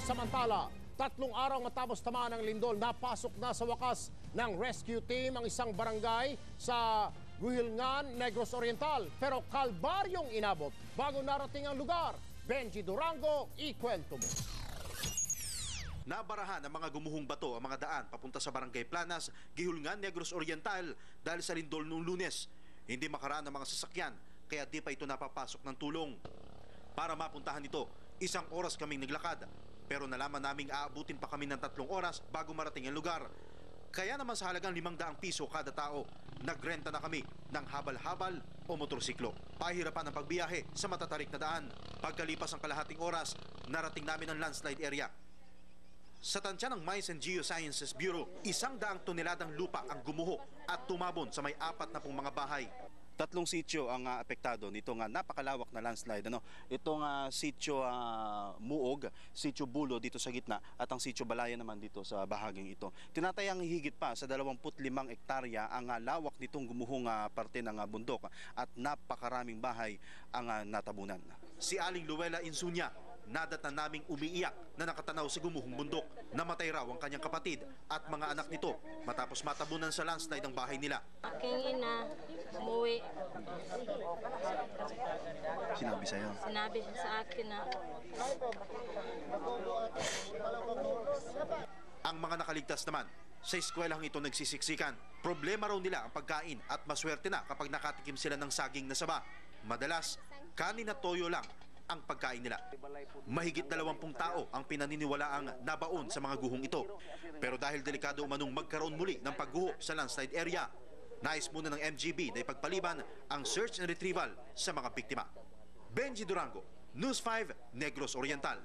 Samantala, tatlong araw matapos tamaan ng lindol, napasok na sa wakas ng rescue team ang isang barangay sa Guhilngan, Negros Oriental. Pero kalbaryong inabot bago narating ang lugar. Benji Durango, ikwento mo. Nabarahan ang mga gumuhong bato ang mga daan papunta sa Barangay Planas, Gihulngan, Negros Oriental dahil sa lindol noong lunes. Hindi makaraan ang mga sasakyan kaya di pa ito napapasok ng tulong. Para mapuntahan ito, isang oras kaming naglakad pero nalaman naming aabutin pa kami ng tatlong oras bago marating ang lugar. Kaya naman sa halagang 500 piso kada tao, nagrenta na kami ng habal-habal o motorsiklo. Pahirapan ang pagbiyahe sa matatarik na daan. Pagkalipas ang kalahating oras, narating namin ang landslide area. Sa tansya ng Mines and Geosciences Bureau, isang daang toneladang lupa ang gumuho at tumabon sa may apat na pong mga bahay. Tatlong sityo ang ah, apektado nito nga napakalawak na landslide ano. Itong uh, sityo ah, Muog, sityo Bulo dito sa gitna at ang sityo Balaya naman dito sa bahaging ito. Tinatayang higit pa sa 25 ektarya ang ah, lawak nitong gumuhong ah, parte ng ah, bundok at napakaraming bahay ang ah, natabunan. Si Aling Luella Insunya nadat na naming umiiyak na nakatanaw sa gumuhong bundok. Namatay raw ang kanyang kapatid at mga anak nito matapos matabunan sa landslide ang bahay nila. Aking ina, umuwi. Sinabi sa'yo. Sinabi siya sa akin na Ang mga nakaligtas naman, sa eskwelahang ito nagsisiksikan. Problema raw nila ang pagkain at maswerte na kapag nakatikim sila ng saging na saba. Madalas, kanin at toyo lang ang pagkain nila. Mahigit 20 tao ang pinaniniwalaang nabaon sa mga guhong ito. Pero dahil delikado umanong magkaroon muli ng pagguho sa landslide area, nais muna ng MGB na ipagpaliban ang search and retrieval sa mga biktima. Benji Durango, News 5, Negros Oriental.